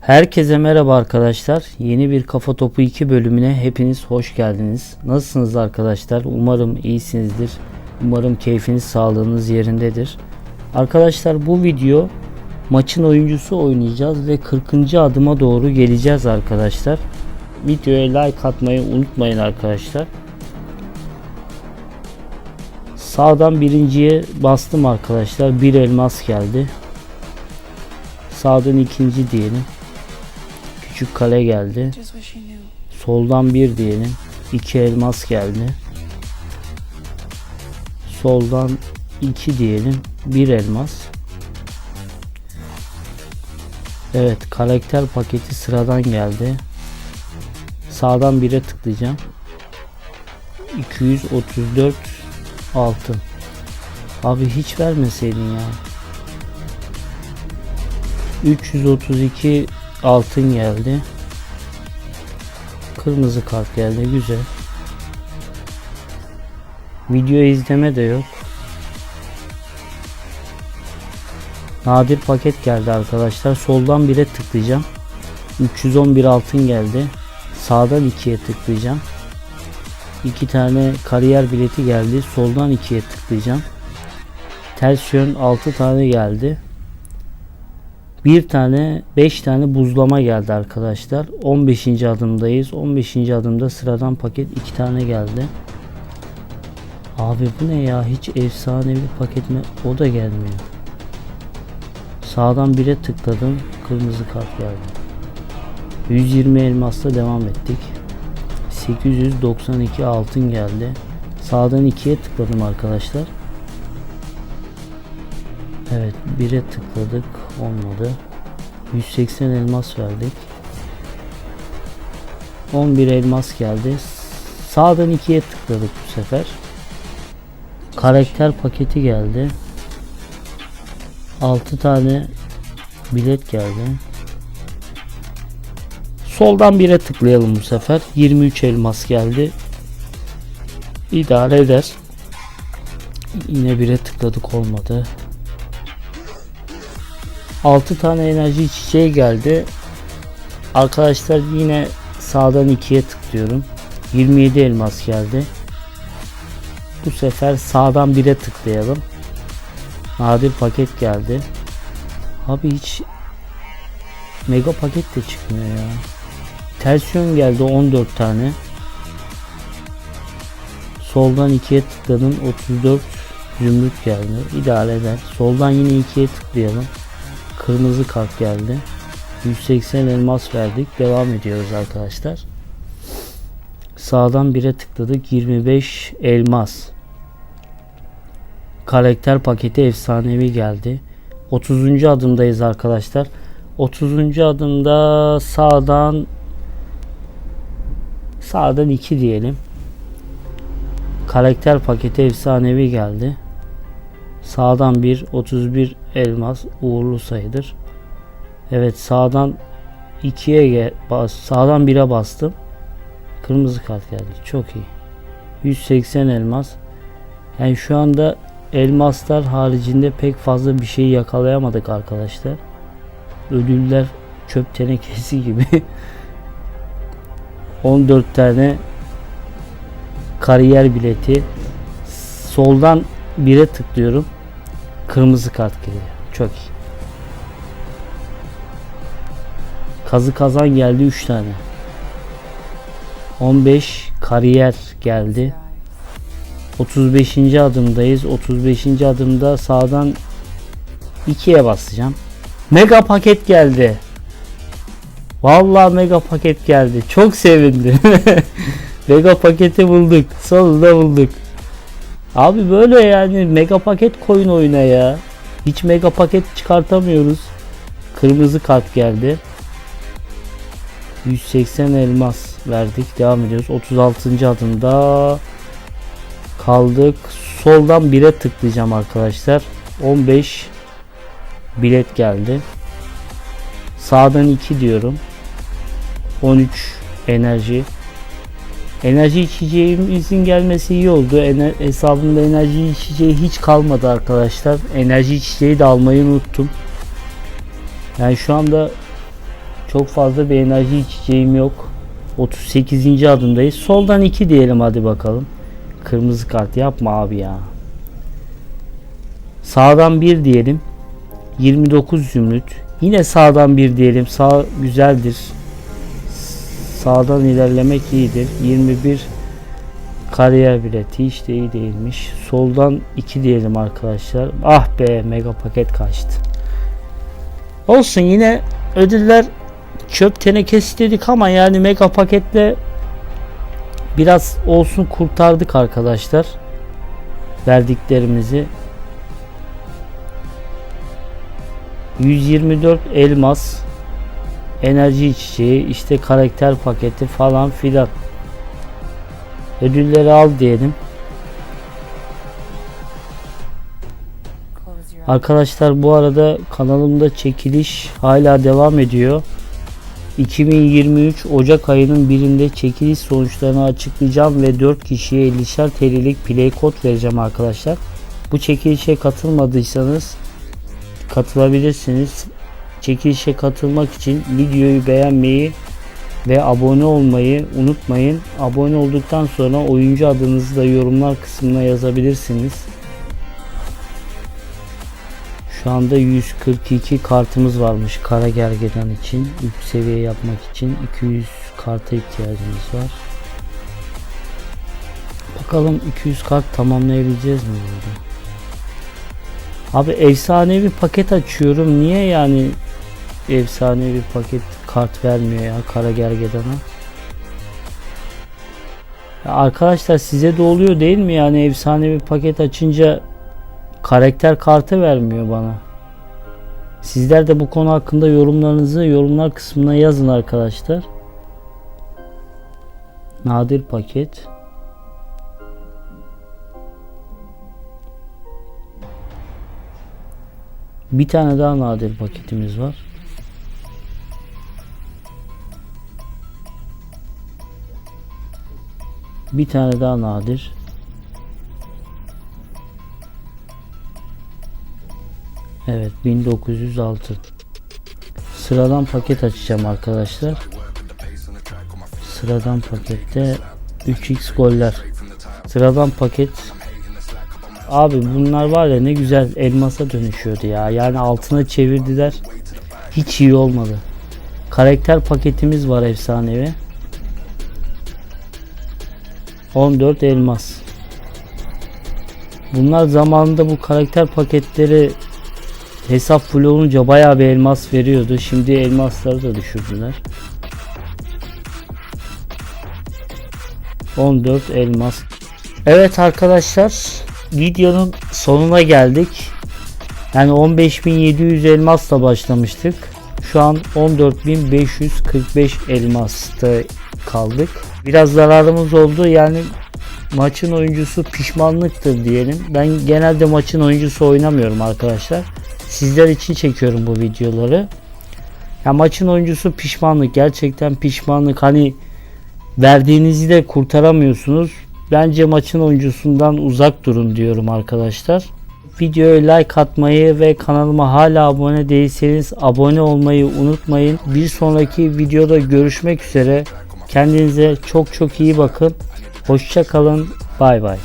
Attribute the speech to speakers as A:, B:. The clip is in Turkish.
A: Herkese merhaba arkadaşlar. Yeni bir Kafa Topu 2 bölümüne hepiniz hoş geldiniz. Nasılsınız arkadaşlar? Umarım iyisinizdir. Umarım keyfiniz, sağlığınız yerindedir. Arkadaşlar bu video maçın oyuncusu oynayacağız ve 40. adıma doğru geleceğiz arkadaşlar. Videoya like atmayı unutmayın arkadaşlar. Sağdan birinciye bastım arkadaşlar. Bir elmas geldi. Sağdan ikinci diyelim. Küçük kale geldi. Soldan bir diyelim. İki elmas geldi. Soldan iki diyelim. Bir elmas. Evet karakter paketi sıradan geldi. Sağdan bire tıklayacağım. 234 altın. Abi hiç vermeseydin ya. 332 altın geldi. Kırmızı kart geldi güzel. Video izleme de yok. Nadir paket geldi arkadaşlar. Soldan 1'e tıklayacağım. 311 altın geldi. Sağdan 2'ye tıklayacağım. 2 tane kariyer bileti geldi. Soldan 2'ye tıklayacağım. Ters yön 6 tane geldi. Bir tane 5 tane buzlama geldi arkadaşlar. 15. adımdayız. 15. adımda sıradan paket 2 tane geldi. Abi bu ne ya? Hiç efsanevi paket mi? O da gelmiyor. Sağdan 1'e tıkladım. Kırmızı kart geldi. 120 elmasla devam ettik. 892 altın geldi. Sağdan 2'ye tıkladım arkadaşlar. Evet 1'e tıkladık olmadı. 180 elmas verdik. 11 elmas geldi. Sağdan 2'ye tıkladık bu sefer. Karakter paketi geldi. 6 tane bilet geldi. Soldan 1'e tıklayalım bu sefer. 23 elmas geldi. İdare eder. Yine 1'e tıkladık olmadı 6 tane enerji içeceği geldi. Arkadaşlar yine sağdan 2'ye tıklıyorum. 27 elmas geldi. Bu sefer sağdan 1'e tıklayalım. Nadir paket geldi. Abi hiç mega paket de çıkmıyor ya. Ters yön geldi 14 tane. Soldan 2'ye tıkladım 34 zümrüt geldi. İdare eder. Soldan yine 2'ye tıklayalım. Kırmızı kart geldi. 180 elmas verdik. Devam ediyoruz arkadaşlar. Sağdan 1'e tıkladık. 25 elmas. Karakter paketi efsanevi geldi. 30. adımdayız arkadaşlar. 30. adımda sağdan sağdan 2 diyelim. Karakter paketi efsanevi geldi. Sağdan 1 31 elmas uğurlu sayıdır. Evet sağdan 2'ye bas sağdan 1'e bastım. Kırmızı kart geldi. Çok iyi. 180 elmas. Yani şu anda elmaslar haricinde pek fazla bir şey yakalayamadık arkadaşlar. Ödüller çöp tenekesi gibi. 14 tane kariyer bileti. Soldan 1'e tıklıyorum. Kırmızı kart geliyor. Çok iyi. Kazı kazan geldi 3 tane. 15 kariyer geldi. 35. adımdayız. 35. adımda sağdan 2'ye basacağım. Mega paket geldi. Vallahi mega paket geldi. Çok sevindim. mega paketi bulduk. Sonunda bulduk. Abi böyle yani mega paket koyun oyuna ya. Hiç mega paket çıkartamıyoruz. Kırmızı kart geldi. 180 elmas verdik. Devam ediyoruz. 36. adımda kaldık. Soldan 1'e tıklayacağım arkadaşlar. 15 bilet geldi. Sağdan 2 diyorum. 13 enerji. Enerji içeceğimizin gelmesi iyi oldu. Ener hesabımda enerji içeceği hiç kalmadı arkadaşlar. Enerji içeceği de almayı unuttum. Yani şu anda Çok fazla bir enerji içeceğim yok. 38. adımdayız. Soldan 2 diyelim hadi bakalım. Kırmızı kart yapma abi ya. Sağdan 1 diyelim. 29 zümrüt. Yine sağdan 1 diyelim. Sağ güzeldir. Sağdan ilerlemek iyidir. 21 kariyer bileti hiç de iyi değilmiş. Soldan 2 diyelim arkadaşlar. Ah be mega paket kaçtı. Olsun yine ödüller çöp tenekesi dedik ama yani mega paketle biraz olsun kurtardık arkadaşlar. Verdiklerimizi 124 elmas enerji içeceği işte karakter paketi falan filan ödülleri al diyelim. Arkadaşlar bu arada kanalımda çekiliş hala devam ediyor. 2023 Ocak ayının birinde çekiliş sonuçlarını açıklayacağım ve 4 kişiye 50'şer TL'lik play kod vereceğim arkadaşlar. Bu çekilişe katılmadıysanız katılabilirsiniz. Çekilişe katılmak için videoyu beğenmeyi ve abone olmayı unutmayın. Abone olduktan sonra oyuncu adınızı da yorumlar kısmına yazabilirsiniz. Şu anda 142 kartımız varmış kara gergedan için. 3 seviye yapmak için 200 karta ihtiyacımız var. Bakalım 200 kart tamamlayabileceğiz mi burada? Abi efsanevi paket açıyorum. Niye yani efsanevi paket kart vermiyor ya kara gergedana? Ya arkadaşlar size de oluyor değil mi yani efsanevi paket açınca karakter kartı vermiyor bana. Sizler de bu konu hakkında yorumlarınızı yorumlar kısmına yazın arkadaşlar. Nadir paket. Bir tane daha nadir paketimiz var. Bir tane daha nadir. Evet 1906. Sıradan paket açacağım arkadaşlar. Sıradan pakette 3x goller. Sıradan paket Abi bunlar var ya ne güzel elmasa dönüşüyordu ya. Yani altına çevirdiler. Hiç iyi olmadı. Karakter paketimiz var efsanevi. 14 elmas. Bunlar zamanında bu karakter paketleri hesap full olunca bayağı bir elmas veriyordu. Şimdi elmasları da düşürdüler. 14 elmas. Evet arkadaşlar videonun sonuna geldik. Yani 15.700 elmasla başlamıştık. Şu an 14.545 elmasta kaldık. Biraz zararımız oldu. Yani maçın oyuncusu pişmanlıktır diyelim. Ben genelde maçın oyuncusu oynamıyorum arkadaşlar. Sizler için çekiyorum bu videoları. Ya maçın oyuncusu pişmanlık. Gerçekten pişmanlık. Hani verdiğinizi de kurtaramıyorsunuz. Bence maçın oyuncusundan uzak durun diyorum arkadaşlar. Videoya like atmayı ve kanalıma hala abone değilseniz abone olmayı unutmayın. Bir sonraki videoda görüşmek üzere. Kendinize çok çok iyi bakın. Hoşça kalın. Bay bay.